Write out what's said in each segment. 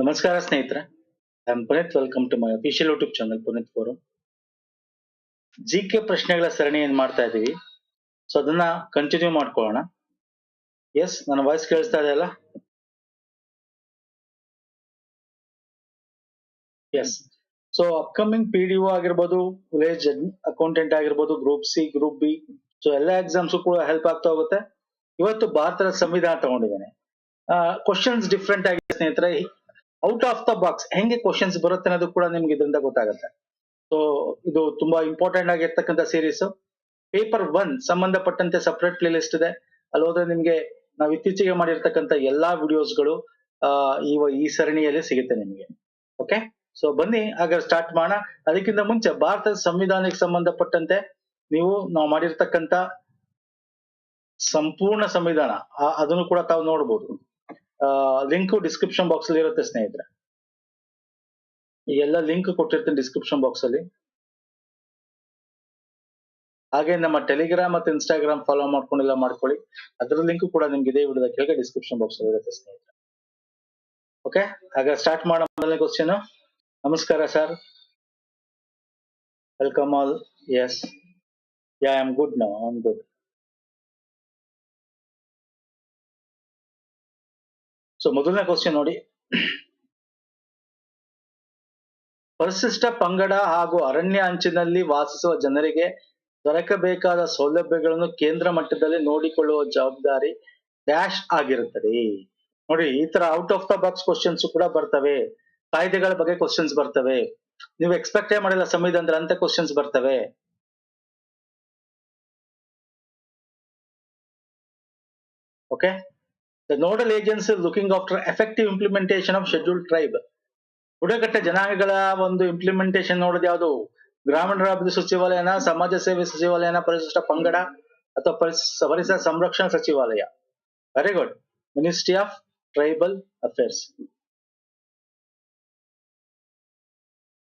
ನಮಸ್ಕಾರ ಸ್ನೇಹಿತರೆ. I Puneeth welcome to my official YouTube channel Puneeth forum G K ಪ್ರಶ್ನೆಗಳ ಸರಣಿ ಏನ್ ಮಾಡ್ತಾ ಇದೀವಿ? ಸೊ ಅದನ್ನ ಕಂಟಿನ್ಯೂ ಮಾಡ್ಕೊಳ್ಳೋಣ. ಎಸ್ ನನ್ನ ವಾಯ್ಸ್ ಕೇಳಿಸ್ತಾ ಇದೆ ಅಲ್ಲ? Yes so upcoming P D O ಆಗಿರ್ಬೋದು ವಿಲೇಜ್ ಅಕೌಂಟೆಂಟ್ ಆಗಿರ್ಬೋದು group C group B so ಎಲ್ಲ ಎಕ್ಸಾಮ್ಸ್ ಕೂಡ ಹೆಲ್ಪ್ ಆಗ್ತಾ ಹೋಗುತ್ತೆ. ಇವತ್ತು ಭಾರತದ ಸಂವಿಧಾನ ತಗೊಂಡಿದ್ದೇನೆ. ಕ್ವಶನ್ಸ್ ಡಿಫ್ರೆಂಟ್ ಆಗಿದೆ ಸ್ನೇಹಿತರೆ. ಔಟ್ ಆಫ್ ದ ಬಾಕ್ಸ್ ಹೆಂಗೆ ಕ್ವಶನ್ಸ್ ಬರುತ್ತೆ ಅನ್ನೋದು ಕೂಡ ನಿಮ್ಗೆ ಇದರಿಂದ ಗೊತ್ತಾಗುತ್ತೆ. ಸೊ ಇದು ತುಂಬಾ ಇಂಪಾರ್ಟೆಂಟ್ ಆಗಿರ್ತಕ್ಕಂಥ ಸೀರೀಸ್ ಪೇಪರ್ ಒನ್ ಸಂಬಂಧಪಟ್ಟಂತೆ ಸಪರೇಟ್ ಪ್ಲೇ ಲಿಸ್ಟ್ ಇದೆ. ಅಲ್ಲಿ ಹೋದ್ರೆ ನಿಮ್ಗೆ ನಾವು ಇತ್ತೀಚೆಗೆ ಮಾಡಿರ್ತಕ್ಕಂಥ ಎಲ್ಲಾ ವಿಡಿಯೋಸ್ಗಳು ಈ ಈ ಸರಣಿಯಲ್ಲಿ ಸಿಗುತ್ತೆ ನಿಮಗೆ. ಓಕೆ ಸೊ ಬನ್ನಿ ಆಗ ಸ್ಟಾರ್ಟ್ ಮಾಡೋಣ. ಅದಕ್ಕಿಂತ ಮುಂಚೆ ಭಾರತದ ಸಂವಿಧಾನಕ್ಕೆ ಸಂಬಂಧಪಟ್ಟಂತೆ ನೀವು ನಾವು ಮಾಡಿರ್ತಕ್ಕಂಥ ಸಂಪೂರ್ಣ ಸಂವಿಧಾನ ಅದನ್ನು ಕೂಡ ತಾವು ನೋಡಬಹುದು ಲಿಂಕ್ ಡಿಸ್ಕ್ರಿಪ್ಷನ್ ಬಾಕ್ಸ್ ಅಲ್ಲಿ ಇರುತ್ತೆ ಸ್ನೇಹಿತರೆ. ಎಲ್ಲ ಲಿಂಕ್ ಕೊಟ್ಟಿರ್ತೀನಿ ಡಿಸ್ಕ್ರಿಪ್ಷನ್ ಬಾಕ್ಸ್ ಅಲ್ಲಿ. ಹಾಗೆ ನಮ್ಮ ಟೆಲಿಗ್ರಾಮ್ ಮತ್ತು ಇನ್ಸ್ಟಾಗ್ರಾಮ್ ಫಾಲೋ ಮಾಡ್ಕೊಂಡಿಲ್ಲ ಮಾಡ್ಕೊಳ್ಳಿ. ಅದರ ಲಿಂಕ್ ಕೂಡ ನಿಮ್ಗೆ ಇದೇ ವಿಡಿಯೋದ ಕೆಳಗೆ ಡಿಸ್ಕ್ರಿಪ್ಷನ್ ಬಾಕ್ಸ್ ಅಲ್ಲಿ ಇರುತ್ತೆ ಸ್ನೇಹಿತರೆ. ಓಕೆ ಹಾಗೆ ಸ್ಟಾರ್ಟ್ ಮಾಡೋ ಕ್ವಶನ್ ನಮಸ್ಕಾರ sir welcome all yes yeah I am good now I am good so ಮೊದಲನೇ ಕ್ವಶನ್ ನೋಡಿ. ಪರಿಶಿಷ್ಟ ಪಂಗಡ ಹಾಗೂ ಅರಣ್ಯ ಅಂಚಿನಲ್ಲಿ ವಾಸಿಸುವ ಜನರಿಗೆ ದೊರಕಬೇಕಾದ ಸೌಲಭ್ಯಗಳನ್ನು ಕೇಂದ್ರ ಮಟ್ಟದಲ್ಲಿ ನೋಡಿಕೊಳ್ಳುವ ಜವಾಬ್ದಾರಿ ಡ್ಯಾಶ್ ಆಗಿರುತ್ತದೆ. ನೋಡಿ, ಈ ತರ out of the box questions ಕೂಡ ಬರ್ತವೆ. ಕಾಯ್ದೆಗಳ ಬಗ್ಗೆ ಕ್ವಶನ್ಸ್ ಬರ್ತವೆ. ನೀವು ಎಕ್ಸ್ಪೆಕ್ಟೇ ಮಾಡಿಲ್ಲ ಸಂವಿಧಾನದಲ್ಲಿ ಅಂತ ಕ್ವಶನ್ಸ್ ಬರ್ತವೆ. Okay the nodal agency looking after effective implementation of schedule tribe ಬುಡಕಟ್ಟ ಜನಾಂಗಗಳ ಒಂದು ಇಂಪ್ಲಿಮೆಂಟೇಷನ್ ನೋಡೋದು ಯಾವುದು? ಗ್ರಾಮೀಣಾಭಿವೃದ್ಧಿ ಸಚಿವಾಲಯನ, ಸಮಾಜ ಸೇವೆ ಸಚಿವಾಲಯನ ಪರಿಶಿಷ್ಟ ಪಂಗಡ ಅಥವಾ ಪರಿಸ- ಪರಿಸರ ಸಂರಕ್ಷಣಾ ಸಚಿವಾಲಯ. Very good ministry of tribal affairs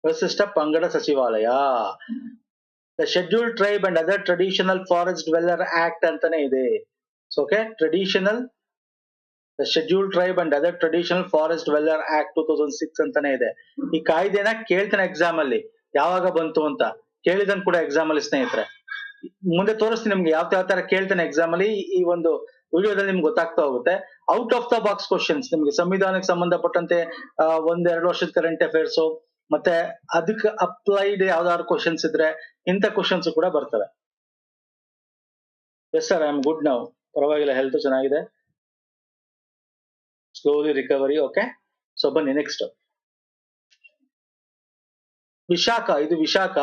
ಪರಿಶಿಷ್ಟ ಪಂಗಡ ಸಚಿವಾಲಯ. The schedule tribe and other traditional forest dweller act ಅಂತಾನೆ ಇದೆ. Okay traditional schedule tribe and other traditional forest dweller act two thousand six ಅಂತಾನೆ ಇದೆ. ಈ ಕಾಯ್ದೆನ ಕೇಳ್ತಾನೆ ಎಕ್ಸಾಮ್ ಅಲ್ಲಿ. ಯಾವಾಗ ಬಂತು ಅಂತ ಕೇಳಿದನ್ ಕೂಡ ಎಕ್ಸಾಮ್ ಅಲ್ಲಿ ಸ್ನೇಹಿತರೆ. ಮುಂದೆ ತೋರಿಸ್ತೀನಿ ನಿಮ್ಗೆ ಯಾವ ಯಾವ ತರ ಕೇಳ್ತಾನೆ ಎಕ್ಸಾಮ್ ಅಲ್ಲಿ ಈ- ಒಂದು ವಿಡಿಯೋದಲ್ಲಿ ನಿಮ್ಗೆ ಗೊತ್ತಾಗ್ತಾ ಹೋಗುತ್ತೆ. Out of the box questions ನಿಮ್ಗೆ ಸಂವಿಧಾನಕ್ಕೆ ಸಂಬಂಧಪಟ್ಟಂತೆ ಒಂದ್ ಎರಡು ವರ್ಷದ ಕರೆಂಟ್ ಅಫೇರ್ಸ್ ಮತ್ತೆ ಅದಕ್ಕೆ ಅಪ್ಲೈಡ್ ಯಾವ್ದಾದ್ರು ಕ್ವಶನ್ಸ್ ಇದ್ರೆ ಇಂಥ ಕ್ವಶನ್ಸ್ ಕೂಡ ಬರ್ತವೆ yes sir I am good ನಾವು ಪರವಾಗಿಲ್ಲ ಹೆಲ್ತ್ ಚೆನ್ನಾಗಿದೆ. ಸ್ಲೋಲಿ ರಿಕವರಿ ಓಕೆ ಸೊ ಬನ್ನಿ ನೆಕ್ಸ್ಟ್ ವಿಶಾಖ, ಇದು ವಿಶಾಖ.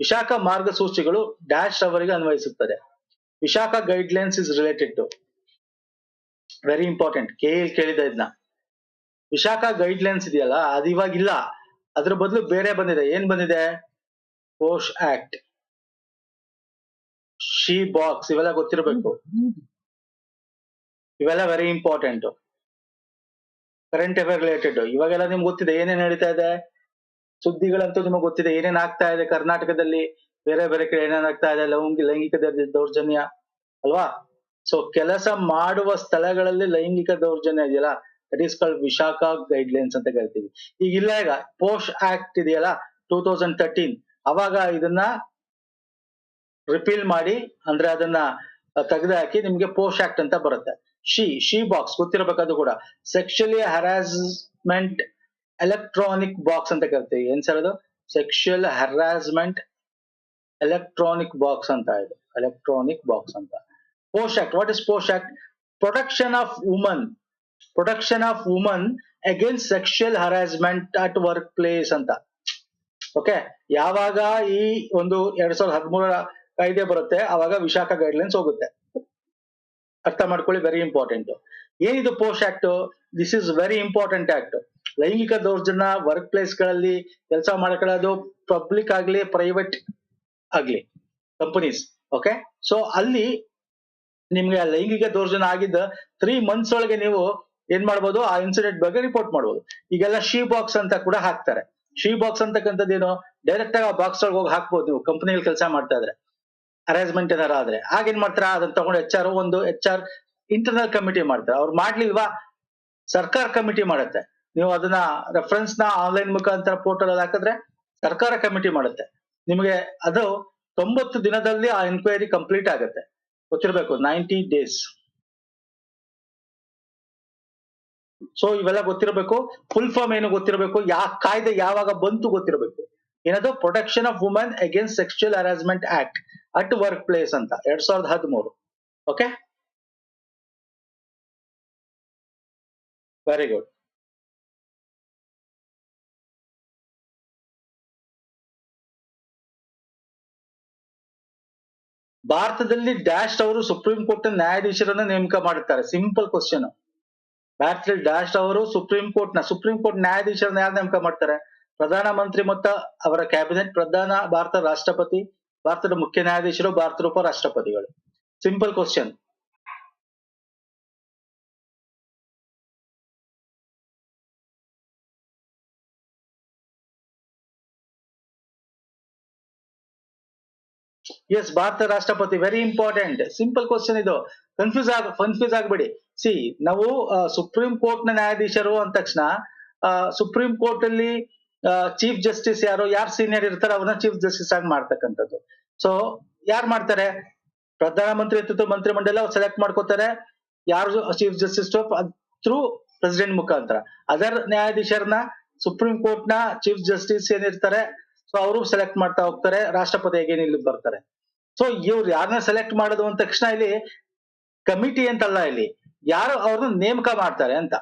ವಿಶಾಖ ಮಾರ್ಗಸೂಚಿಗಳು ಡ್ಯಾಶ್ ಅವರಿಗೆ ಅನ್ವಯಿಸುತ್ತದೆ. Vishaka guidelines is related to very important K ಕೇಳಿದ ಇದನ್ನ ವಿಶಾಖ ಗೈಡ್ಲೈನ್ಸ್ ಇದೆಯಲ್ಲ, ಅದು ಇವಾಗ ಇಲ್ಲ ಅದ್ರ ಬದಲು ಬೇರೆ ಬಂದಿದೆ. ಏನ್ ಬಂದಿದೆ? ಪೋಷ್ ಆಕ್ಟ್ ಶಿ ಬಾಕ್ಸ್ ಇವೆಲ್ಲ ಗೊತ್ತಿರಬೇಕು. ಇವೆಲ್ಲ very important current affair related ಇವಾಗೆಲ್ಲ ನಿಮ್ಗೆ ಗೊತ್ತಿದೆ, ಏನೇನ್ ನಡೀತಾ ಇದೆ? ಸುದ್ದಿಗಳಂತೂ ನಿಮಗೆ ಗೊತ್ತಿದೆ, ಏನೇನ್ ಆಗ್ತಾ ಇದೆ? ಕರ್ನಾಟಕದಲ್ಲಿ ಬೇರೆ ಬೇರೆ ಕಡೆ ಏನೇನ್ ಆಗ್ತಾ ಇದೆ? ಲೈಂಗಿಕ ಲೈಂಗಿಕ ದೌರ್- ದೌರ್ಜನ್ಯ ಅಲ್ವಾ? ಸೊ ಕೆಲಸ ಮಾಡುವ ಸ್ಥಳಗಳಲ್ಲಿ ಲೈಂಗಿಕ ದೌರ್ಜನ್ಯ ಇದೆಯಲ್ಲ? That is called Vishaka guidelines ಅಂತ ಕರಿತೀವಿ. ಈಗ ಇಲ್ಲ ಈಗ ಪೋಸ್ಟ್ ಆಕ್ಟ್ ಇದೆಯಲ್ಲ ಟೂ ತೌಸಂಡ್ ತರ್ಟೀನ್ ಅವಾಗ ಇದನ್ನ ರಿಪೀಲ್ ಮಾಡಿ, ಅಂದ್ರೆ ಅದನ್ನ ತೆಗೆದು ಹಾಕಿ ನಿಮ್ಗೆ ಪೋಸ್ಟ್ ಆಕ್ಟ್ ಅಂತ ಬರುತ್ತೆ. ಶಿ ಶಿ ಬಾಕ್ಸ್ ಗೊತ್ತಿರಬೇಕದು ಕೂಡ. ಸೆಕ್ಷುಲಿ ಹರಾಸ್ಮೆಂಟ್ ಎಲೆಕ್ಟ್ರಾನಿಕ್ ಬಾಕ್ಸ್ ಅಂತ ಕರಿತೀವಿ. ಏನ್ ಸರ್ ಅದು? ಸೆಕ್ಷುಯಲ್ ಹರಾಸ್ಮೆಂಟ್ ಎಲೆಕ್ಟ್ರಾನಿಕ್ ಬಾಕ್ಸ್ ಅಂತ ಇದು. ಎಲೆಕ್ಟ್ರಾನಿಕ್ ಬಾಕ್ಸ್ ಅಂತ. POSH act what is POSH act protection of woman protection of woman against sexual harassment at workplace ಅಂತ. Okay ಯಾವಾಗ ಈ ಒಂದು ಎರಡ್ ಸಾವಿರದ ಹದಿಮೂರರ ಕಾಯ್ದೆ ಬರುತ್ತೆ, ಅವಾಗ ವಿಶಾಖ ಗೈಡ್ಲೈನ್ಸ್ ಹೋಗುತ್ತೆ. ಅರ್ಥ ಮಾಡ್ಕೊಳ್ಳಿ ವೆರಿ ಇಂಪಾರ್ಟೆಂಟ್ ಏನಿದು POSH act this is very important act ಲೈಂಗಿಕ ದೌರ್ಜನ್ಯ ವರ್ಕ್ ಪ್ಲೇಸ್ಗಳಲ್ಲಿ ಕೆಲಸ ಮಾಡ್ಕೊಳ್ಳೋದು ಪಬ್ಲಿಕ್ ಆಗ್ಲಿ ಪ್ರೈವೇಟ್ ಆಗ್ಲಿ ಕಂಪನೀಸ್ ಓಕೆ ಸೊ ಅಲ್ಲಿ ನಿಮ್ಗೆ ಲೈಂಗಿಕ ದೌರ್ಜನ್ಯ ಆಗಿದ್ದ ತ್ರೀ ಮಂತ್ಸ್ ಒಳಗೆ ನೀವು ಏನ್ ಮಾಡ್ಬೋದು? ಆ ಇನ್ಸಿಡೆಂಟ್ ಬಗ್ಗೆ ರಿಪೋರ್ಟ್ ಮಾಡ್ಬೋದು. ಈಗೆಲ್ಲ ಶೀ ಬಾಕ್ಸ್ ಅಂತ ಕೂಡ ಹಾಕ್ತಾರೆ. ಶೀ ಬಾಕ್ಸ್ ಅಂತಕ್ಕಂಥದ್ದು ಏನು? ಡೈರೆಕ್ಟ್ ಆಗಿ ಆ ಬಾಕ್ಸ್ ಒಳಗೆ ಹೋಗಿ ಹಾಕ್ಬೋದು ನೀವು ಕಂಪನಿಯಲ್ಲಿ ಕೆಲಸ ಮಾಡ್ತಾ ಇದ್ರೆ. ಅರೇಂಜ್ಮೆಂಟ್ ಏನಾರ ಆದ್ರೆ. ಆಗೇನ್ ಮಾಡ್ತಾರ? ಅದನ್ನ ತಗೊಂಡು ಎಚ್ ಆರ್ ಒಂದು ಎಚ್ ಆರ್ ಇಂಟರ್ನಲ್ ಕಮಿಟಿ ಮಾಡ್ತಾರೆ. ಅವ್ರು ಮಾಡ್ಲಿಲ್ವಾ ಸರ್ಕಾರ ಕಮಿಟಿ ಮಾಡುತ್ತೆ. ನೀವು ಅದನ್ನ ರೆಫರೆನ್ಸ್ನ ಆನ್ಲೈನ್ ಮುಖಾಂತರ ಪೋರ್ಟಲ್ ಅಲ್ಲಿ ಹಾಕಿದ್ರೆ ಸರ್ಕಾರ ಕಮಿಟಿ ಮಾಡುತ್ತೆ. ನಿಮಗೆ ಅದು ತೊಂಬತ್ತು ದಿನದಲ್ಲಿ ಆ ಎನ್ಕ್ವೈರಿ ಕಂಪ್ಲೀಟ್ ಆಗುತ್ತೆ. ಗೊತ್ತಿರಬೇಕು ನೈಂಟಿ ಡೇಸ್ ಸೊ ಇವೆಲ್ಲ ಗೊತ್ತಿರಬೇಕು ಫುಲ್ ಫಾರ್ಮ್ ಏನು ಗೊತ್ತಿರಬೇಕು, ಯಾ ಕಾಯ್ದೆ ಯಾವಾಗ ಬಂತು ಗೊತ್ತಿರಬೇಕು. ಏನದು? Protection of women against sexual harassment act at workplace ಅಂತ, ಎರಡ್ ಸಾವಿರದ ಹದಿಮೂರು. ಓಕೆ ವೆರಿ ಗುಡ್ ಭಾರತದಲ್ಲಿ ಡ್ಯಾಶ್ ಅವರು ಸುಪ್ರೀಂ ಕೋರ್ಟ್ ನ್ಯಾಯಾಧೀಶರನ್ನ ನೇಮಕ ಮಾಡುತ್ತಾರೆ ಸಿಂಪಲ್ ಕ್ವಶನ್ ಭಾರತದಲ್ಲಿ ಡ್ಯಾಶ್ ಅವರು ಸುಪ್ರೀಂ ಕೋರ್ಟ್ನ ಸುಪ್ರೀಂ ಕೋರ್ಟ್ ನ್ಯಾಯಾಧೀಶರನ್ನ ಯಾರು ನೇಮಕ ಮಾಡ್ತಾರೆ? ಪ್ರಧಾನ ಮಂತ್ರಿ ಮತ್ತು ಅವರ ಕ್ಯಾಬಿನೆಟ್ ಪ್ರಧಾನ ಭಾರತ ರಾಷ್ಟ್ರಪತಿ ಭಾರತದ ಮುಖ್ಯ ನ್ಯಾಯಾಧೀಶರು, ಭಾರತದ ಉಪ ರಾಷ್ಟ್ರಪತಿಗಳು ಸಿಂಪಲ್ ಕ್ವಶನ್ ಎಸ್ ಭಾರತ ರಾಷ್ಟ್ರಪತಿ ವೆರಿ ಇಂಪಾರ್ಟೆಂಟ್ ಸಿಂಪಲ್ ಕ್ವಶನ್ ಇದು. ಕನ್ಫ್ಯೂಸ್ ಆಗ ಕನ್ಫ್ಯೂಸ್ ಆಗ್ಬೇಡಿ. ಸಿ ನಾವು ಸುಪ್ರೀಂ ಕೋರ್ಟ್ನ ನ್ಯಾಯಾಧೀಶರು ಅಂದ ತಕ್ಷಣ ಸುಪ್ರೀಂ ಕೋರ್ಟ್ ಅಲ್ಲಿ ಚೀಫ್ ಜಸ್ಟಿಸ್ ಯಾರು ಯಾರು ಸೀನಿಯರ್ ಇರ್ತಾರೆ ಅವ್ರನ್ನ ಚೀಫ್ ಜಸ್ಟಿಸ್ ಆಗಿ ಮಾಡ್ತಕ್ಕಂಥದ್ದು. ಸೊ ಯಾರು ಮಾಡ್ತಾರೆ? ಪ್ರಧಾನ ಮಂತ್ರಿ ನೇತೃತ್ವ ಅವ್ರು ಸೆಲೆಕ್ಟ್ ಮಾಡ್ಕೋತಾರೆ. ಯಾರು ಚೀಫ್ ಜಸ್ಟಿಸ್ ಥ್ರೂ ಪ್ರೆಸಿಡೆಂಟ್ ಮುಖಾಂತರ. ಅದರ್ ನ್ಯಾಯಾಧೀಶರನ್ನ ಸುಪ್ರೀಂ ಕೋರ್ಟ್ನ ಚೀಫ್ ಜಸ್ಟಿಸ್ ಏನಿರ್ತಾರೆ ಸೊ ಅವರು ಸೆಲೆಕ್ಟ್ ಮಾಡ್ತಾ ಹೋಗ್ತಾರೆ. ರಾಷ್ಟ್ರಪತಿ ಹೇಗೇನು ಇಲ್ಲಿ ಬರ್ತಾರೆ. ಸೊ ಇವ್ರು ಯಾರನ್ನ ಸೆಲೆಕ್ಟ್ ಮಾಡೋದು ಅಂದ ತಕ್ಷಣ ಇಲ್ಲಿ ಕಮಿಟಿ ಅಂತಲ್ಲ ಇಲ್ಲಿ. ಯಾರು ಅವ್ರನ್ನ ನೇಮಕ ಮಾಡ್ತಾರೆ ಅಂತ.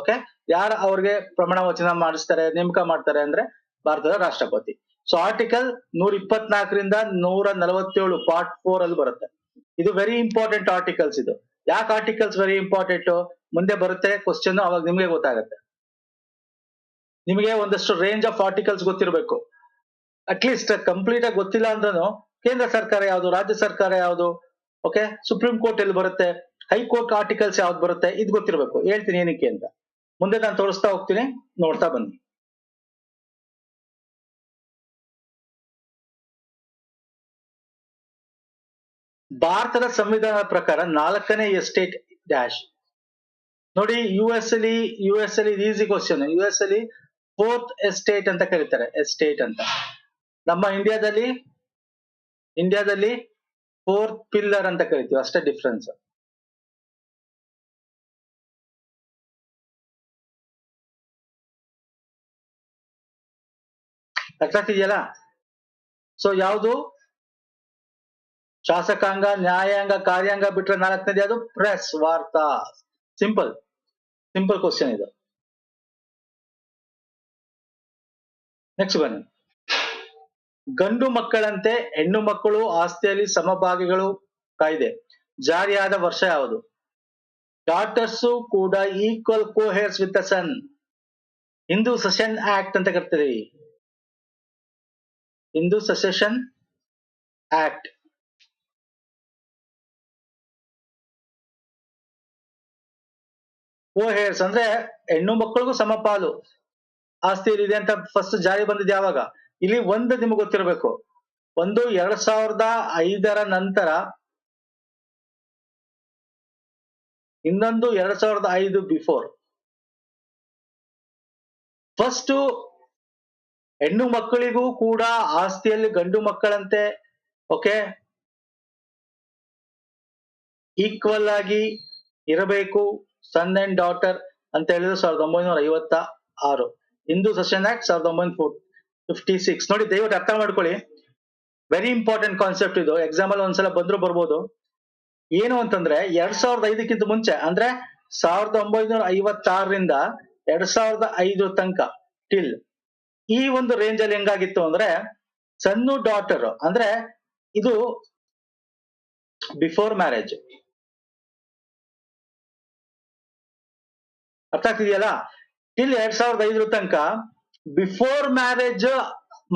ಓಕೆ ಯಾರು ಅವ್ರಿಗೆ ಪ್ರಮಾಣ ವಚನ ಮಾಡಿಸ್ತಾರೆ, ನೇಮಕ ಮಾಡ್ತಾರೆ ಅಂದ್ರೆ ಭಾರತದ ರಾಷ್ಟ್ರಪತಿ. ಸೊ ಆರ್ಟಿಕಲ್ ನೂರ ಇಪ್ಪತ್ನಾಲ್ಕರಿಂದ ನೂರ ನಲವತ್ತೇಳು ಪಾರ್ಟ್ ಫೋರ್ ಅಲ್ಲಿ ಬರುತ್ತೆ. ಇದು ವೆರಿ ಇಂಪಾರ್ಟೆಂಟ್ ಆರ್ಟಿಕಲ್ಸ್ ಇದು. ಯಾಕೆ ಆರ್ಟಿಕಲ್ಸ್ ವೆರಿ ಇಂಪಾರ್ಟೆಂಟ್ ಮುಂದೆ ಬರುತ್ತೆ ಕ್ವಶನ್ ಅವಾಗ ನಿಮ್ಗೆ ಗೊತ್ತಾಗುತ್ತೆ. ನಿಮಗೆ ಒಂದಷ್ಟು ರೇಂಜ್ ಆಫ್ ಆರ್ಟಿಕಲ್ಸ್ ಗೊತ್ತಿರಬೇಕು. ಅಟ್ಲೀಸ್ಟ್ ಕಂಪ್ಲೀಟ್ ಆಗಿ ಗೊತ್ತಿಲ್ಲ ಅಂದ್ರೂ ಕೇಂದ್ರ ಸರ್ಕಾರ ಯಾವುದು, ರಾಜ್ಯ ಸರ್ಕಾರ ಯಾವುದು ಓಕೆ ಸುಪ್ರೀಂ ಕೋರ್ಟ್ ಎಲ್ಲಿ ಬರುತ್ತೆ. ಹೈಕೋರ್ಟ್ ಆರ್ಟಿಕಲ್ಸ್ ಯಾವ್ದು ಬರುತ್ತೆ, ಇದು ಗೊತ್ತಿರಬೇಕು. ಹೇಳ್ತೀನಿ ಏನಕ್ಕೆ ಅಂತ. ಮುಂದೆ ನಾನು ತೋರಿಸ್ತಾ ಹೋಗ್ತೀನಿ, ನೋಡ್ತಾ ಬನ್ನಿ. ಭಾರತದ ಸಂವಿಧಾನದ ಪ್ರಕಾರ ನಾಲ್ಕನೇ ಎಸ್ಟೇಟ್ ಡ್ಯಾಶ್ ನೋಡಿ ಯು ಎಸ್ ಅಲ್ಲಿ ಯು ಎಸ್ ಅಲ್ಲಿ ಈಸಿ ಕ್ವಶನ್ ಯು ಎಸ್ ಅಲ್ಲಿ ಫೋರ್ತ್ ಎಸ್ಟೇಟ್ ಅಂತ ಕರೀತಾರೆ ಎಸ್ಟೇಟ್ ಅಂತ. ನಮ್ಮ ಇಂಡಿಯಾದಲ್ಲಿ ಇಂಡಿಯಾದಲ್ಲಿ ಫೋರ್ತ್ ಪಿಲ್ಲರ್ ಅಂತ ಕರಿತೀವಿ, ಅಷ್ಟೇ ಡಿಫ್ರೆನ್ಸ್ ಅರ್ಥ ಇದೆಯಲ್ಲ ಸೊ ಯಾವುದು? ಶಾಸಕಾಂಗ, ನ್ಯಾಯಾಂಗ, ಕಾರ್ಯಾಂಗ ಬಿಟ್ರೆ ನಾಲ್ಕನೇದು ಯಾವುದು? ಪ್ರೆಸ್ ವಾರ್ತಾ. ಸಿಂಪಲ್ ಸಿಂಪಲ್ ಕ್ವಶನ್ ಇದು. ನೆಕ್ಸ್ಟ್ ಬನ್ನಿ. ಗಂಡು ಮಕ್ಕಳಂತೆ ಹೆಣ್ಣು ಮಕ್ಕಳು ಆಸ್ತಿಯಲ್ಲಿ ಸಮಭಾಗಿಗಳು ಕಾಯ್ದೆ. ಜಾರಿಯಾದ ವರ್ಷ ಯಾವುದು? ಡಾಟರ್ಸ್ ಕೂಡ equal coheirs with the son Hindu succession act ಅಂತ ಕರಿತೀವಿ ಹಿಂದೂ Act. ಆಕ್ಟ್ ಕೋಹೇರ್ಸ್ ಅಂದ್ರೆ ಹೆಣ್ಣು ಮಕ್ಕಳಿಗೂ ಸಮಪಾಲು ಆಸ್ತಿ ಇದೆ ಅಂತ ಫಸ್ಟ್ ಜಾರಿ ಬಂದಿದ್ದು ಯಾವಾಗ? ಇಲ್ಲಿ ಒಂದು ನಿಮ್ಗೆ ಗೊತ್ತಿರಬೇಕು. ಒಂದು ಎರಡ್ ಸಾವಿರದ ಐದರ ನಂತರ ಇನ್ನೊಂದು ಎರಡ್ ಸಾವಿರದ ಐದು ಬಿಫೋರ್ ಫಸ್ಟ್ ಹೆಣ್ಣು ಮಕ್ಕಳಿಗೂ ಕೂಡ ಆಸ್ತಿಯಲ್ಲಿ ಗಂಡು ಮಕ್ಕಳಂತೆ ಓಕೆ ಈಕ್ವಲ್ ಆಗಿ ಇರಬೇಕು ಸನ್ ಅಂಡ್ ಡಾಟರ್ ಅಂತ ಹೇಳಿದ್ರೆ ಸಾವಿರದ ಒಂಬೈನೂರ ಐವತ್ತ ಆರು ಹಿಂದೂ ಸೆಷನ್ ಆಕ್ಟ್ ಸಾವಿರದ ಒಂಬೈನೂರ ಫಿಫ್ಟಿ ಸಿಕ್ಸ್ ನೋಡಿ, ದಯವಿಟ್ಟು ಅರ್ಥ ಮಾಡ್ಕೊಳ್ಳಿ. ವೆರಿ ಇಂಪಾರ್ಟೆಂಟ್ ಕಾನ್ಸೆಪ್ಟ್ ಇದು. ಎಕ್ಸಾಮ್ ಅಲ್ಲಿ ಒಂದ್ಸಲ ಬಂದ್ರು ಬರ್ಬೋದು. ಏನು ಅಂತಂದ್ರೆ, ಎರಡ್ ಸಾವಿರದ ಐದಕ್ಕಿಂತ ಮುಂಚೆ, ಅಂದ್ರೆ ಸಾವಿರದ ಒಂಬೈನೂರ ಐವತ್ತಾರರಿಂದ ಎರಡ್ ಸಾವಿರದ ಐದು ತನಕ ಟಿಲ್ ಈ ಒಂದು ರೇಂಜ್ ಅಲ್ಲಿ ಹೆಂಗಾಗಿತ್ತು ಅಂದ್ರೆ ಸಣ್ಣು ಡಾಟರ್ ಅಂದ್ರೆ ಇದು ಬಿಫೋರ್ ಮ್ಯಾರೇಜ್ ಅರ್ಥ ಆಗ್ತಿದೆಯಲ್ಲ? ಟಿಲ್ ಎರಡ್ ಸಾವಿರದ ಐದರ ತನಕ ಬಿಫೋರ್ ಮ್ಯಾರೇಜ್